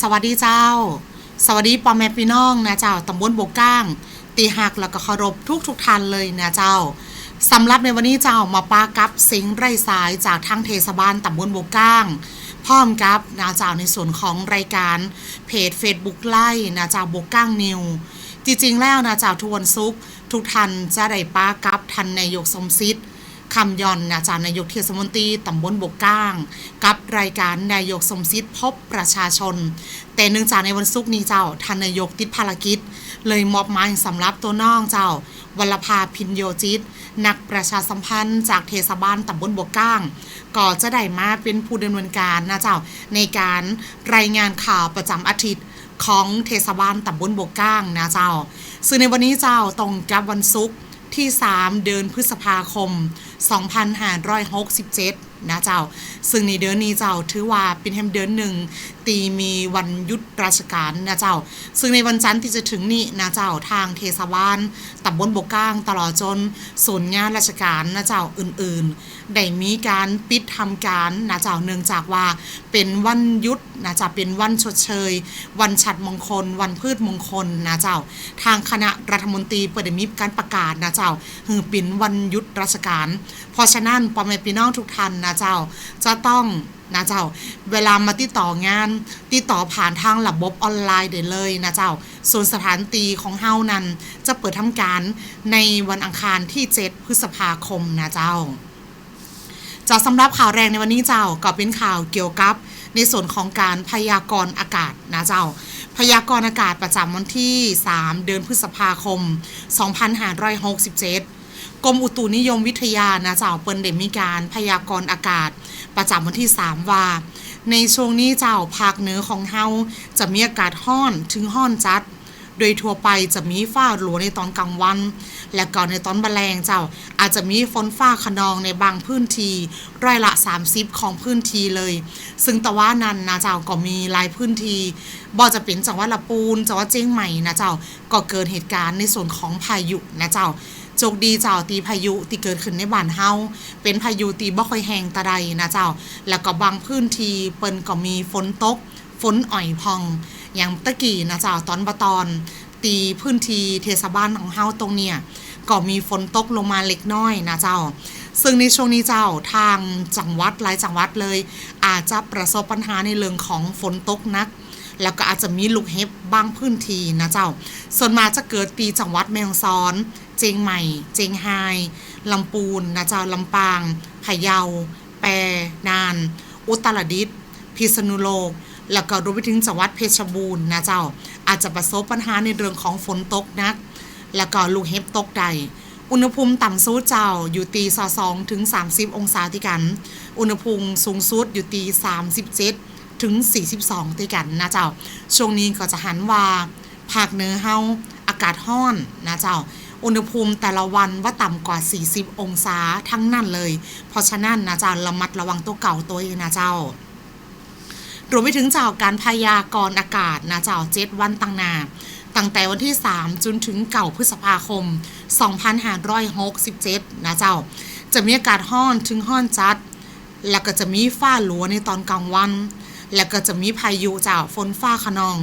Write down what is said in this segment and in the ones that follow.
สวัสดีเจ้า สวัสดีพ่อแม่พี่น้องนะเจ้าตำบลบกก้าง ตีหักแล้วก็เคารพทุกทุกท่านเลยนะเจ้าสำหรับในวันนี้เจ้ามาปากับสิงห์ไร่สายจากทางเทศบาลตำบลบกก้างพร้อมกับนะเจ้าในส่วนของรายการเพจ Facebook ไล่นะเจ้าบกก้างนิวจริงๆแล้วนะเจ้าทุกวันศุกทุกท่านจะได้ปากับทันนายกสมศิษย์ คำย่อนนะเจ้านายกเทศมนตรีตำบลบกก้าง กับรายการนายกสมศิษย์พบประชาชน แต่เนื่องจากในวันศุกร์นี้เจ้าท่านนายกติดภารกิจ เลยมอบหมายสำหรับตัวน้องเจ้าวัลภาพินโยจิต นักประชาสัมพันธ์จากเทศบาลตำบลบกก้าง ก็จะได้มาเป็นผู้ดำเนินการนะเจ้าในการรายงานข่าวประจำอาทิตย์ของเทศบาลตำบลบกก้างนะเจ้าซึ่งในวันนี้เจ้าตรงกับวันศุกร์ ที่ 3 เดือนพฤษภาคม 2567นะเจ้า ซึ่งในเดือนนี้เจ้าถือว่าเป็นแฮมเดือนหนึ่ง ตีมีวันยุดราชการนะเจ้า ซึ่งในวันจันทร์ที่จะถึงนี้นะเจ้าทางเทศบาลตำบลบกก้างตลอดจนศูนงานราชการนะเจ้าอื่นๆ ได้มีการปิดทำการนะเจ้าเนื่องจากว่าเป็นวันยุดนะเจ้าเป็นวันชดเชย วันฉัดมงคล วันพืชมงคลนะเจ้า ทางคณะรัฐมนตรีเปิดมีการประกาศนะเจ้าคือป็นวันยุดราชการ เพราะฉะนั้นพ่อแม่พี่น้องทุกท่านนะเจ้าจะต้อง นะเจ้า เวลามาติดต่องาน ติดต่อผ่านทางระบบออนไลน์ได้เลยนะเจ้า ส่วนสถานตีของเฮานั้นจะเปิดทำการในวันอังคารที่ 7 พฤษภาคมนะเจ้าจะสำหรับข่าวแรงในวันนี้เจ้าก็เป็นข่าวเกี่ยวกับในส่วนของการพยากรณ์อากาศนะเจ้า พยากรณ์อากาศประจำวันที่ 3 เดือนพฤษภาคม 2567 กรมอุตุนิยมวิทยานะเจ้าเปิ้นได้มีการพยากรณ์อากาศ ประจำวันที่ 3 ว่า ในช่วงนี้เจ้าภาคเหนือของเฮาจะมีอากาศห้อนถึงห้อนจัด โดยทั่วไปจะมีฟ้าหลัวในตอนกลางวัน และก่อนในตอนแมลงเจ้าอาจจะมีฝนฟ้าขนองในบางพื้นที่ร้อยละ 30 ของพื้นที่เลย ซึ่งแต่ว่านั้นนะเจ้าก็มีหลายพื้นที่บ่จะเป็นจังหวัดละปูนจังหวัดเจียงใหม่นะเจ้าก็เกิดเหตุการณ์ในส่วนของพายุนะเจ้า โชคดีเจ้าตีพายุที่เกิดขึ้นในบ้านเฮาเป็นพายุตีบ่ค่อยแห้งตะใดนะเจ้า แล้วก็บางพื้นที่เปิ้นก็มีฝนตกฝนอ่อยพอง อย่างตะกี้นะเจ้าตอนบะตอน ตีพื้นที่เทศบาลของเฮาตรงเนี่ยก็มีฝนตกลงมาเล็กน้อยนะเจ้า ซึ่งในช่วงนี้เจ้าทางจังหวัดหลายจังหวัดเลย อาจจะประสบปัญหาในเรื่องของฝนตกนัก แล้วก็อาจจะมีลูกเห็บบางพื้นที่นะเจ้า ส่วนมาจะเกิดตีจังหวัดแม่ฮ่องสอน เจียงใหม่ เจียงไฮ้ลำปูนนะเจ้าลำปางพะเยา แปรนาน อุตรดิตถ์พิษณุโลก แล้วก็รวมไปถึงจังหวัดเพชรบูรณ์นะเจ้า อาจจะประสบปัญหาในเรื่องของฝนตกนัก แล้วก็ลูกเห็บตกใดอุณหภูมิต่ำสุดเจ้าอยู่ตีสองถึง 30 องศาที่กัน อุณหภูมิสูงสุดอยู่ตี37 ถึง 42ที่กันนะเจ้า ช่วงนี้ก็จะหันว่าภาคเหนือเฮาอากาศร้อนนะเจ้า อุณหภูมิแต่ละวันว่าต่ำกว่า 40 องศาทั้งนั้นเลย เพราะฉะนั้นนะเจ้าระมัดระวังตัวเก่าตัวเองนะเจ้ารวมไปถึงเจ้าการพยากรณ์อากาศนะเจ้าเจ็ดวันตั้งนาตั้งแต่วันที่ 3 จนถึงเก่าพฤษภาคม 2567 นะเจ้า จะมีอากาศห้อนถึงห้อนจัด แล้วก็จะมีฟ้าหลัวในตอนกลางวัน แล้วก็จะมีพายุเจ้าฝนฟ้าขนอง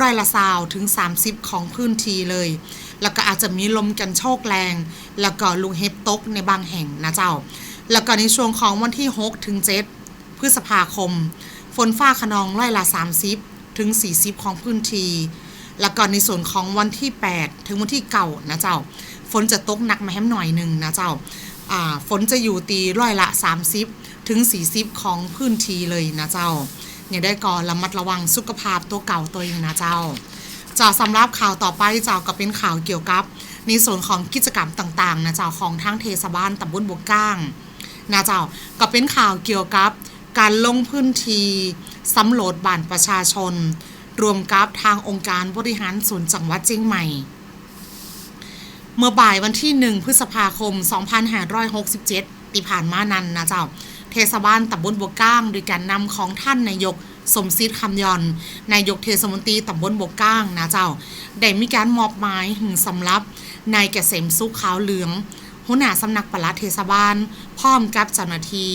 ร้อยละซาวถึง 30 ของพื้นที่เลย แล้วก็อาจจะมีลมกันโชกแรง แล้วก็ลูกเห็บตกในบางแห่งนะเจ้า แล้วก็ในช่วงของวันที่ 6 ถึง 7 พฤษภาคม ฝนฟ้าขนองร้อยละ 30 ถึง 40 ของพื้นที่ แล้วก็ในส่วนของวันที่ 8 ถึงวันที่เก่านะเจ้า ฝนจะตกหนักมาแฮมหน่อยหนึ่งนะเจ้าอ่าฝนจะอยู่ตีร้อยละ 30 ถึง 40 ของพื้นที่เลยนะเจ้า อย่างได้ก่อระมัดระวังสุขภาพตัวเก่าตัวเองนะเจ้าเจ้าสำหรับข่าวต่อไปเจ้าก็เป็นข่าวเกี่ยวกับ ในส่วนของกิจกรรมต่างๆนะเจ้าของทางเทศบาลตำบลบวกก้างนะเจ้าก็เป็นข่าวเกี่ยวกับการลงพื้นที่สำรวจบ้านประชาชน รวมกับทางองค์การบริหารส่วนจังหวัดเชียงใหม่ เมื่อบ่ายวันที่ 1 พฤษภาคม 2567ที่ผ่านมานั้นนะเจ้า ทศบาลตำบลบวก้าง โดยการนำของท่านนายกสมศิษย์คำยอน นายกเทศมนตรีตำบลบวกก้างนะเจ้า ได้มีการมอบหมายหึงสำรับ นายเกษมสุขขาวเหลือง หัวหน้าสำนักปลัดเทศบาล พร้อมกับเจ้าหน้าที่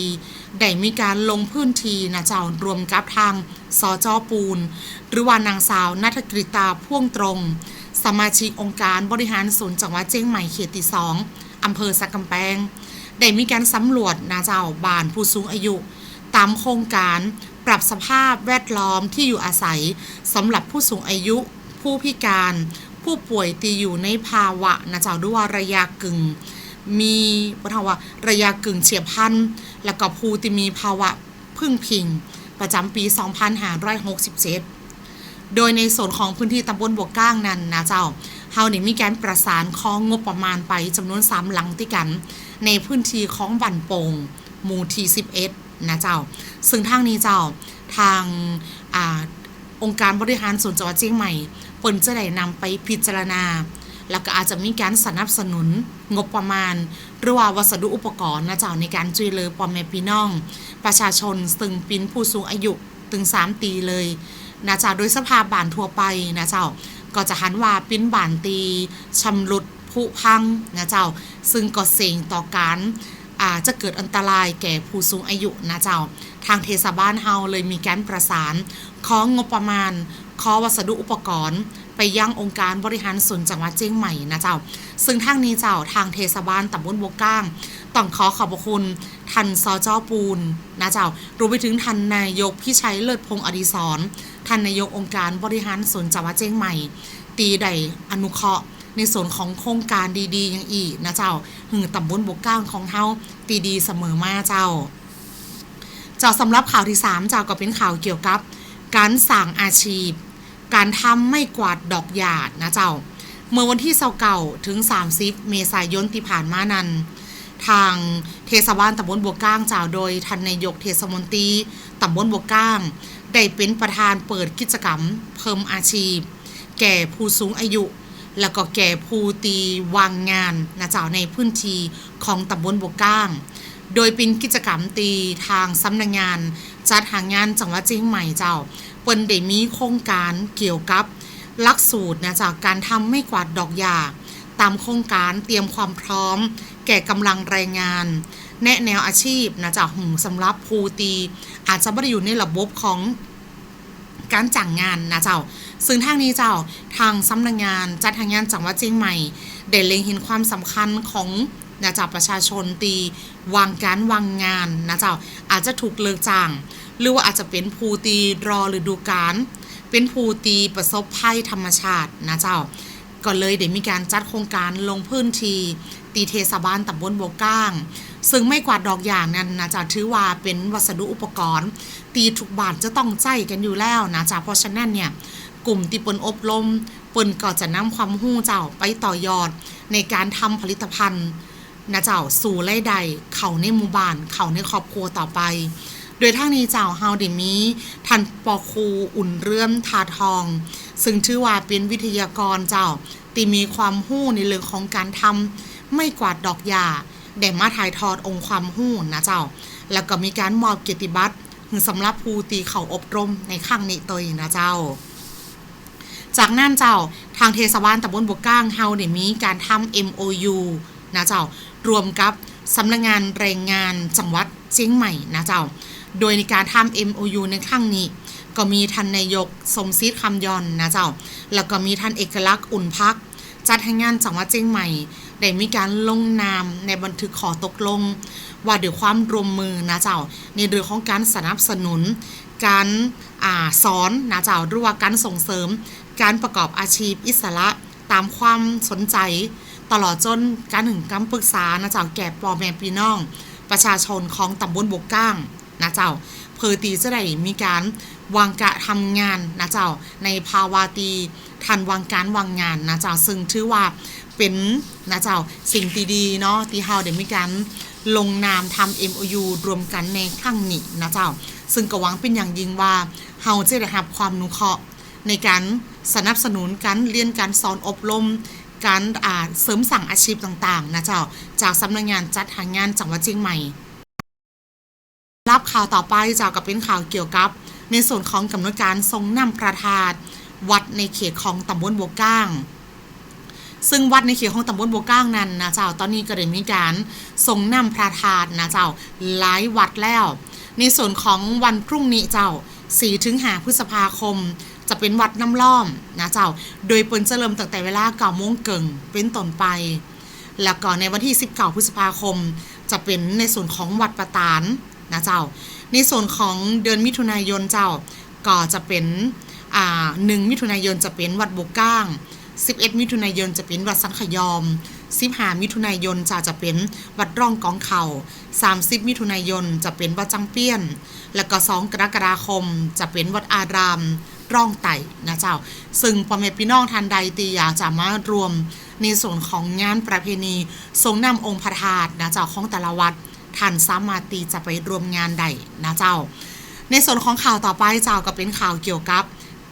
ได้มีการลงพื้นที่นะเจ้ารวมกับทางสจปูน หรือว่านางสาวนัทกฤตาพ่วงตรง สมาชิกองค์การบริหารส่วนจังหวัดเจียงใหม่เขตที่สองอำเภอสักกำแพง ได้มีการสำรวจนาเจ้าบ้านผู้สูงอายุ ตามโครงการปรับสภาพแวดล้อมที่อยู่อาศัยสำหรับผู้สูงอายุ ผู้พิการ ผู้ป่วยตีอยู่ในภาวะนะเจ้าด้วยระยะกึ่ง มีปัญหาว่าระยะกึ่งเฉียบพลันแล้วก็ผู้ที่มีภาวะพึ่งพิง ประจำปี 2567 โดยในส่วนของพื้นที่ตำบลบวกก้างนั้นนะเจ้า เฮานี่มีการประสานของงบประมาณไปจำนวน3หลังที่กัน ในพื้นที่ของบันโปงหมู่ที่11นะเจ้า ซึ่งทางนี้เจ้าทางอ่าองค์การบริหารส่วนจังหวัดเชียงใหม่เปิ้นจะได้นำไปพิจารณา แล้วก็อาจจะมีการสนับสนุนงบประมาณ หรือว่าวัสดุอุปกรณ์นะเจ้าในการช่วยเหลือพ่อแม่พี่น้อง ประชาชนซึ่งเป็นผู้สูงอายุถึง3ตีเลยนะเจ้าโดยสภาพบ้านทั่วไปนะเจ้า ก็จะหันว่าปิ้นบานตีชำรุดผุพังนะเจ้า ซึ่งก็เสี่ยงต่อการอาจะเกิดอันตรายแก่ผู้สูงอายุนะเจ้า ทางเทศบาลเฮาเลยมีการประสานของงบประมาณขอวัสดุอุปกรณ์ ไปยังองค์การบริหารส่วนจังหวัดเชียงใหม่นะเจ้า ซึ่งทางนี้เจ้าทางเทศบาลตำบลบวก้าง ต้องขอขอบพระคุณทันซอจอปูนนะเจ้ารวมไปถึงทันนายกพี่ชัยเลิศพงศ์อดิศร ทันนายกองค์การบริหารส่วนจังหวัดเชียงใหม่ ตีใดอนุเคราะห์ ในส่วนของโครงการดีๆอย่างอีกนะเจ้าหือตำบลบวกก้างของเฮาตีดีเสมอมาเจ้าเจ้าสำหรับข่าวที่ 3 เจ้าก็เป็นข่าวเกี่ยวกับ การสั่งอาชีพ การทำไม่กวาดดอกหยาดนะเจ้า เมื่อวันที่29ถึง 30 เมษายนที่ผ่านมานั้นทางเทศบาลตำบลบัวก้างเจ้าโดยท่านนายกเทศมนตรีตำบลบัวก้าง ได้เป็นประธานเปิดกิจกรรม เพิ่มอาชีพ แก่ผู้สูงอายุ แล้วก็แก่ผู้ตีวางงานนะเจ้าในพื้นที่ของตำบลบวก้าง โดยเป็นกิจกรรมตีทางสำนักงาน จัดหางานจังหวัดเชียงใหม่เจ้าเปิ้นได้มีโครงการเกี่ยวกับหลักสูตรนะจากการทำไม่กวาดดอกหญ้าตามโครงการเตรียมความพร้อม แก่กำลังแรงงาน แนะแนวอาชีพนะจากหูสำหรับภูตี อาจจะไม่ได้อยู่ในระบบของการจ้างงานนะเจ้า ซึ่งทางนี้เจ้าทางสำนักงานจัดหางานจังหวัดเชียงใหม่ได้เล็งเห็นความสำคัญของนะเจ้าประชาชนตีวางการวางงานนะเจ้าอาจจะถูกเลิกจ้าง หรือว่าอาจจะเป็นภูตีรอฤดูกาลเป็นภูตีประสบภัยธรรมชาตินะเจ้าก็เลยได้มีการจัดโครงการลงพื้นที่ตีเทศบาลตำบลโบก้าง ซึ่งไม่กวาดดอกอย่างนั้นนะจ๊ะถือว่าเป็นวัสดุอุปกรณ์ ตีทุกบาทจะต้องใจกันอยู่แล้วนะจ๊ะเพราะฉะนั้นเนี่ยกลุ่มที่เปินอบรมเปินก็จะนำความรู้เจ้าไปต่อยอด ในการทำผลิตภัณฑ์นะเจ้าสู่ไล่ใดเขาในหมู่บ้านเขาในครอบครัวต่อไป โดยทางนี้เจ้าเฮาได้มีท่านปอครูอุ่นเรื่อมทาทอง ซึ่งชื่อว่าเป็นวิทยากรเจ้าที่มีความรู้ในเรื่องของการทำไม่กวาดดอกหญ้า ได้มาถ่ายทอดองค์ความรู้นะเจ้า แล้วก็มีการมอบเกียรติบัตรสำหรับผู้ตีเข่าอบรมในครั้งนี้ตัวเองนะเจ้า จากนั้นเจ้าทางเทศบาลตำบลบวกก้างเฮาได้มีการทำ MOU นะเจ้ารวมกับสำนักงานแรงงานจังหวัดเชียงใหม่นะเจ้า โดยในการทำ MOU ในครั้งนี้ ก็มีท่านนายกสมศิษย์คำยอนนะเจ้า แล้วก็มีท่านเอกลักษณ์อุ่นพักจัดให้งานจังหวัดเชียงใหม่ ได้มีการลงนามในบันทึกขอตกลง ว่าด้วยความร่วมมือนะเจ้า ในเรื่องของการสนับสนุน การอ่าสอนนะเจ้าหรือว่าการส่งเสริม การประกอบอาชีพอิสระตามความสนใจ ตลอดจนการถึงคำปรึกษานะเจ้าแก่ปอแม่พี่น้อง ประชาชนของตำบลบกก้างนะเจ้าเพอตีจะได้มีการวางกะทำงานนะเจ้าในภาวาตีทันวางการวางงานนะเจ้าซึ่งถือว่า เป็นนะเจ้าสิ่งดีๆเนาะที่เฮาได้มีการลงนามทำ MOU รวมกันในครั้งนี้นะเจ้า ซึ่งก็หวังเป็นอย่างยิ่งว่าเฮาจะได้รับความนุเคราะห์ในการสนับสนุนการเรียนการสอนอบรมการอ่าเสริมสั่งอาชีพต่างๆนะเจ้าจากสำนักงานจัดหางานจังหวัดเชียงใหม่ รับข่าวต่อไปเจ้ากับเป็นข่าวเกี่ยวกับ ในส่วนของกำหนดการทรงนำประธานวัดในเขตของตำบลบัวก้าง ซึ่งวัดในเขตของตำบลบัวก้างนั้นนะเจ้าตอนนี้ก็ได้มีการส่งนำพระธาตุนะเจ้าหลายวัดแล้ว ในส่วนของวันพรุ่งนี้เจ้า4ถึง5พฤษภาคม จะเป็นวัดน้ำล้อมนะเจ้า โดยเปิ้นจะเริ่มตั้งแต่เวลา9โมงเกิงเป็นต้นไป แล้วก็ในวันที่ 19 พฤษภาคม จะเป็นในส่วนของวัดประตานนะเจ้า ในส่วนของเดือนมิถุนายนเจ้าก็จะเป็นหนึ่งมิถุนายนจะเป็นวัดบกก้าง 11 มิถุนายนจะเป็นวัดสังขยอม 15 มิถุนายนจะจะเป็นวัดร่องกองเขา30 มิถุนายนจะเป็นวัดจังเปี้ยน แล้วก็ 2 กรกฎาคมจะเป็นวัดอารามร่องไต่นะเจ้า ซึ่งพ่อแม่พี่น้องทันใดตีอยากจะมารวมในส่วนของงานประเพณีทรงนำองค์พระธาตุนะเจ้าของแต่ละวัดท่านสามารถตีจะไปรวมงานใดนะเจ้า ในส่วนของข่าวต่อไปเจ้าก็เป็นข่าวเกี่ยวกับ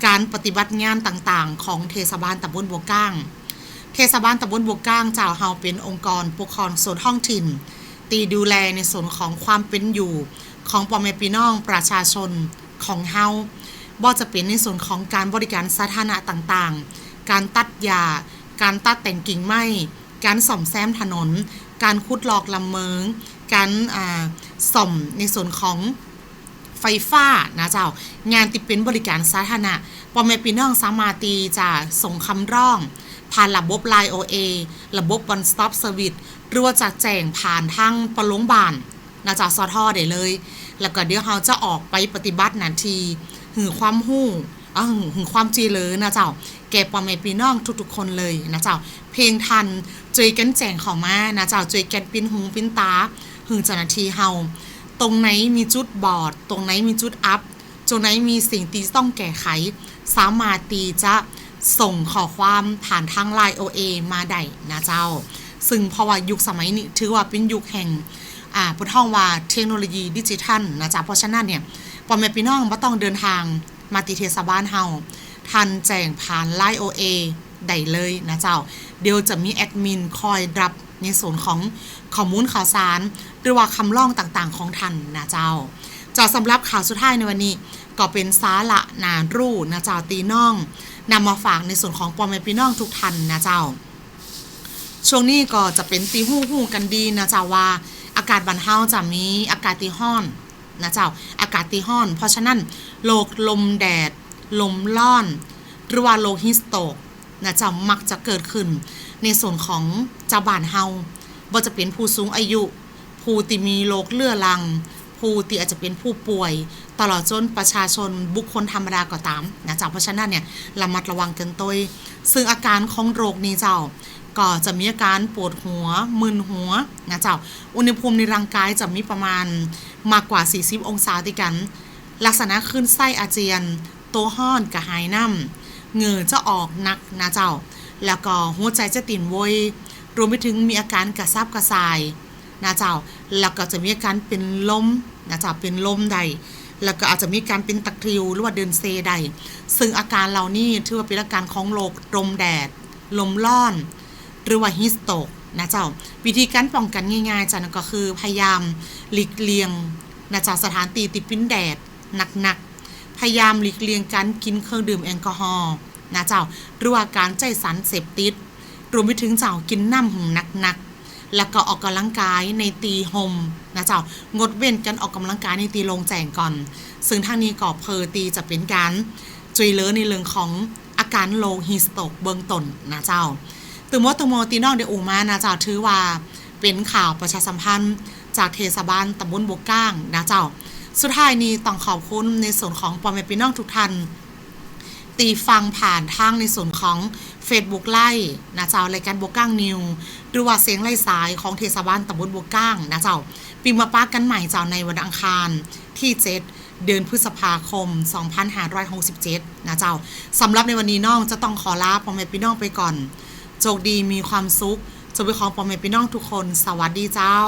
การปฏิบัติงานต่างๆ ของเทศบาลตำบลบัวก้าง เทศบาลตำบลบัวก้างเจ้าเฮาเป็นองค์กรปกครองส่วนท้องถิ่น ตีดูแลในส่วนของความเป็นอยู่ของพ่อแม่พี่น้องประชาชนของเฮาบ่จะเป็นในส่วนของการบริการสาธารณะต่างๆ การตัดหญ้าการตัดแต่งกิ่งไม้ การส่อมแซมถนน การขุดลอกลำเมิงการอ่าส่อมในส่วนของ ไฟฟ้านะเจ้า งานที่เป็นบริการสาธารณะพ่อแม่พี่น้องสามารถที่จะส่งคำร้อง ผ่านระบบ Line OA ระบบ One Stop Service หรือว่าจะแจ้งผ่านทางปลงบานนะจ๊ะสอทอได้เลย แล้วก็เดี๋ยวเราจะออกไปปฏิบัติหนาทีหือความหู้อ่าหือความจีเลยนะเจ้าแก่พ่อแม่พี่น้องทุกๆคนเลยนะเจ้า เพลงทันจอยกันแจ้งเของมานะเจ้าจอยกันปิ้นหูปิ้นตาหือเจ้าหน้าที่เฮา ตรงไหนมีจุดบอด ตรงไหนมีจุดอัพตรงไหนมีสิ่งที่ต้องแก้ไข สามารถตีจะส่งขอความผ่านทางไลน์ OA มาได้นะเจ้า ซึ่งเพราะว่ายุคสมัยนี้ถือว่าเป็นยุคแห่งอ่าพุทธองว่าเทคโนโลยีดิจิทัลนะจ๊ะเพราะฉะนั้นเนี่ยพอแม่พี่น้องบ่ต้องเดินทางมาติเทศบาลเฮาทันแจ้งผ่านไลน์ OA ได้เลยนะเจ้า เดี๋ยวจะมีแอดมินคอยรับ ในส่วนของข้อมูลข่าวสาร หรือว่าคำร้องต่างๆ ของท่านนะเจ้าจ้าสำหรับข่าวสุดท้ายในวันนี้ ก็เป็นสาระนารูนะเจ้าตีน้องนำมาฝากในส่วนของพ่อแม่พี่น้องทุกท่านนะเจ้า ช่วงนี้ก็จะเป็นตีหู้หู้กันดีนะเจ้าว่า อากาศบันเฮาจะมีอากาศตีห้อนนะเจ้าอากาศตีห้อน เพราะฉะนั้นโลกลมแดด ลมร้อน หรือว่าโลฮิสโตกนะเจ้ามักจะเกิดขึ้น ในส่วนของเจ้าบ้านเฮาบ่จะเป็นผู้สูงอายุ ผู้ที่มีโรคเรื้อรัง ผู้ที่อาจจะเป็นผู้ป่วย ตลอดจนประชาชนบุคคลธรรมดาก็ตามนะเจ้าเพราะฉะนั้นเนี่ยระมัดระวังกันตัวซึ่งอาการของโรคนี้เจ้าก็จะมีอาการปวดหัวมึนหัวนะเจ้าอุณหภูมิในร่างกายจะมีประมาณมากกว่า 40 องศาติกัน ลักษณะขึ้นไส้อาเจียน ตัวห้อนกระหายน้ำเหงื่อจะออกนักนะเจ้า แล้วก็หัวใจจะติ่นโวยรวมไปถึงมีอาการกระซับกระส่ายนะเจ้าแล้วก็จะมีอาการเป็นลมนะเจ้าเป็นลมใด แล้วก็อาจจะมีการเป็นตะคริวหรือว่าเดินเซใด ซึ่งอาการเหล่านี้ถือว่าเป็นอาการของโรคลมแดด ลมร้อน หรือว่าฮิสโตกนะเจ้าวิธีการป้องกันง่ายๆจ้ะนั่นก็คือพยายามหลีกเลี่ยงนะเจ้าสถานที่ติดปิ้นแดดหนักๆพยายามหลีกเลี่ยงการกินเครื่องดื่มแอลกอฮอล์ นะเจ้าหรือว่าการใจสารเสพติด รวมไปถึงเจ้ากินน้ำหงหนักๆแล้วก็ออกกำลังกายในตีโฮมนะเจ้างดเว้นการออกกำลังกายในตีโลงแจงก่อน ซึ่งทางนี้ก็เพอตีจะเป็นการช่วยเลือในเรื่องของอาการโลฮิสโตกเบื้องต้นนะเจ้าตึงมดตึงโมตีนอกเดอูมานะเจ้าถือว่าเป็นข่าวประชาสัมพันธ์จากเทศบาลตำบลบกก้างนะเจ้า สุดท้ายนี้ต้องขอบคุณในส่วนของปอมแม่พี่น้องทุกท่าน ตีฟังผ่านทางในส่วนของ Facebook ไล่นะเจ้ารายการบวกก้างนิวหรือว่าเสียงไล่สายของเทศบาลตำบลบวกก้างนะเจ้าปีมาป้ากันใหม่เจ้าในวันอังคารที่ 7 เดือนพฤษภาคม 2567 นะเจ้าสำหรับในวันนี้น้องจะต้องขอลาพ่อแม่พี่น้องไปก่อน โชคดีมีความสุขจะไปของพ่อแม่พี่น้องทุกคน สวัสดีเจ้า